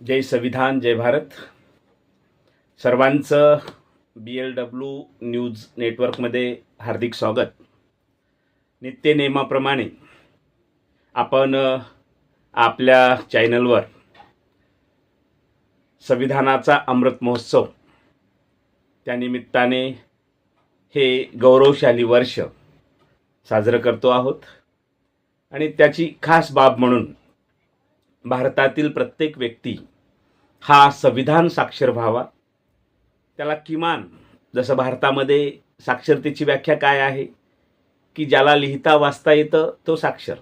जय संविधान जय भारत. सर्वांचं बी L W news नेटवर्कमध्ये हार्दिक स्वागत. नित्य नेमाप्रमाणे आपण आपल्या चॅनलवर संविधानाचा अमृत महोत्सव त्यानिमित्ताने हे गौरवशाली वर्ष साजरं करतो आहोत. आणि त्याची खास बाब म्हणून भारतातील प्रत्येक व्यक्ती हा संविधान साक्षर व्हावा. त्याला किमान जसं भारतामध्ये साक्षरतेची व्याख्या काय आहे की ज्याला लिहिता वाचता येतं तो साक्षर.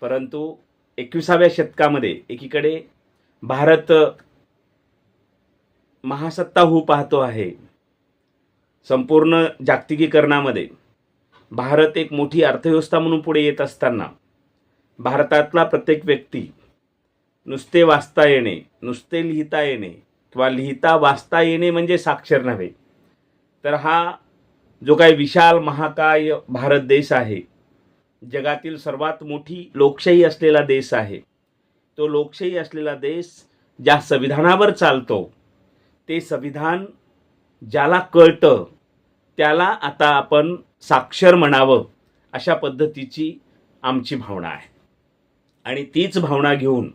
परंतु एकविसाव्या शतकामध्ये एकीकडे भारत महासत्ता होऊ पाहतो आहे. संपूर्ण जागतिकीकरणामध्ये भारत एक मोठी अर्थव्यवस्था म्हणून पुढे येत असताना भारतातला प्रत्येक व्यक्ती नुसते वाचता येणे नुसते लिहिता येणे किंवा लिहिता वाचता येणे म्हणजे साक्षर नव्हे. तर हा जो काही विशाल महाकाय भारत देश आहे जगातील सर्वात मोठी लोकशाही असलेला देश आहे तो लोकशाही असलेला देश ज्या संविधानावर चालतो ते संविधान ज्याला कळतं त्याला आता आपण साक्षर म्हणावं अशा पद्धतीची आमची भावना आहे. आणि तीच भावना घेऊन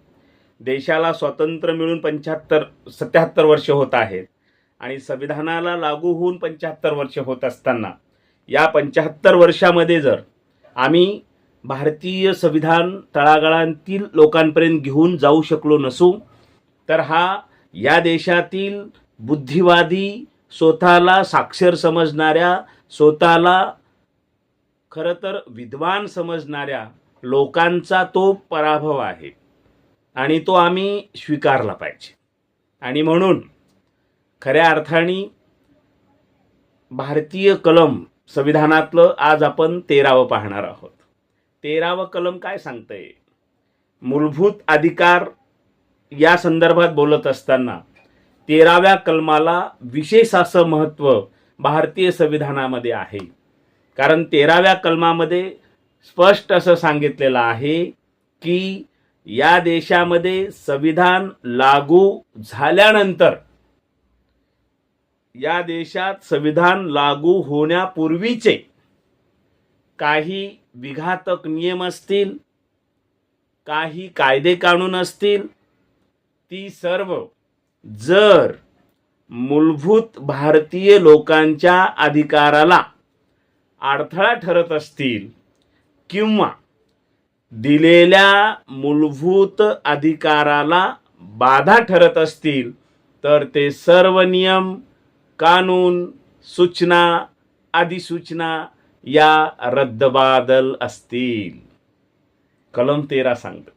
देशाला स्वातंत्र्य मिळून पंच्याहत्तर सत्याहत्तर वर्ष होत आहेत. आणि संविधानाला लागू होऊन पंच्याहत्तर वर्ष होत असताना या पंच्याहत्तर वर्षामध्ये जर आम्ही भारतीय संविधान तळागाळांतील लोकांपर्यंत घेऊन जाऊ शकलो नसू तर हा या देशातील बुद्धिवादी स्वतःला साक्षर समजणाऱ्या स्वतःला खरं तर विद्वान समजणाऱ्या लोकांचा तो पराभव आहे आणि तो आम्ही स्वीकारला पाहिजे. आणि म्हणून खऱ्या अर्थाने भारतीय कलम संविधानातलं आज आपण तेरावं पाहणार आहोत. तेरावं कलम काय सांगतंय? मूलभूत अधिकार या संदर्भात बोलत असताना तेराव्या कलमाला विशेष असं महत्त्व भारतीय संविधानामध्ये आहे. कारण तेराव्या कलमामध्ये स्पष्ट असं सांगितलेलं आहे की या देशामध्ये संविधान लागू झाल्यानंतर या देशात संविधान लागू होण्यापूर्वीचे काही विघातक नियम असतील काही कायदे कानून असतील ती सर्व जर मूलभूत भारतीय लोकांच्या अधिकाराला अडथळा ठरत असतील किंवा दिलेल्या मूलभूत अधिकाराला बाधा ठरत असतील तर ते सर्व नियम कानून सूचना अधिसूचना या रद्दबादल असतील. कलम तेरा सांगतं.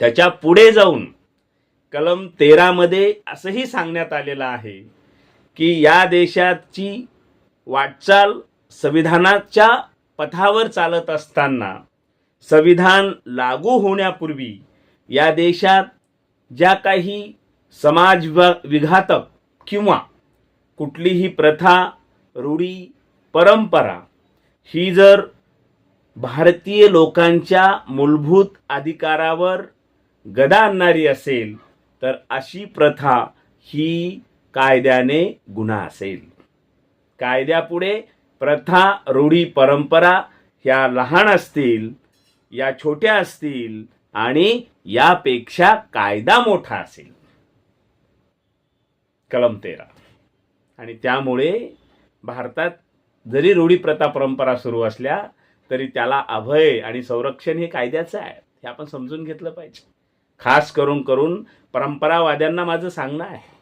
त्याच्या पुढे जाऊन कलम तेरामध्ये असंही सांगण्यात आलेलं आहे की या देशाची वाटचाल संविधानाच्या पथावर चालत असताना संविधान लागू होण्यापूर्वी या देशात ज्या काही समाज विघातक किंवा कुठलीही प्रथा रूढी परंपरा ही जर भारतीय लोकांच्या मूलभूत अधिकारावर गदा आणणारी असेल तर अशी प्रथा ही कायद्याने गुन्हा असेल. कायद्यापुढे प्रथा रूढी परंपरा ह्या लहान असतील या छोट्या असतील आणि यापेक्षा कायदा मोठा असेल. कलम तेरा. आणि त्यामुळे भारतात जरी रूढी प्रथा परंपरा सुरू असल्या तरी त्याला अभय आणि संरक्षण हे कायद्याचं आहे. हे आपण समजून घेतलं पाहिजे. खास करून करून परंपरावाद्यांना माझं सांगणं आहे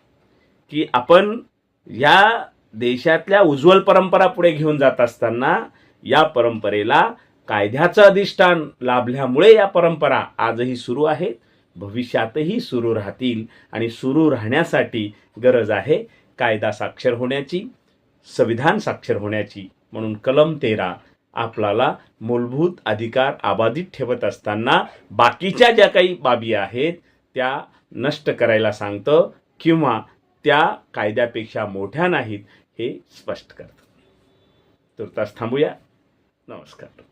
की आपण या देशातल्या उज्ज्वल परंपरा पुढे घेऊन जात असताना या परंपरेला कायद्याचं अधिष्ठान लाभल्यामुळे या परंपरा आजही सुरू आहेत भविष्यातही सुरू राहतील आणि सुरू राहण्यासाठी गरज आहे कायदा साक्षर होण्याची संविधान साक्षर होण्याची. म्हणून कलम तेरा आपल्याला मूलभूत अधिकार अबाधित ठेवत असताना बाकीच्या ज्या काही बाबी आहेत त्या नष्ट करायला सांगतं किंवा त्या कायद्यापेक्षा मोठ्या नाहीत हे स्पष्ट करतो तुर्तास थांबूया. नमस्कार.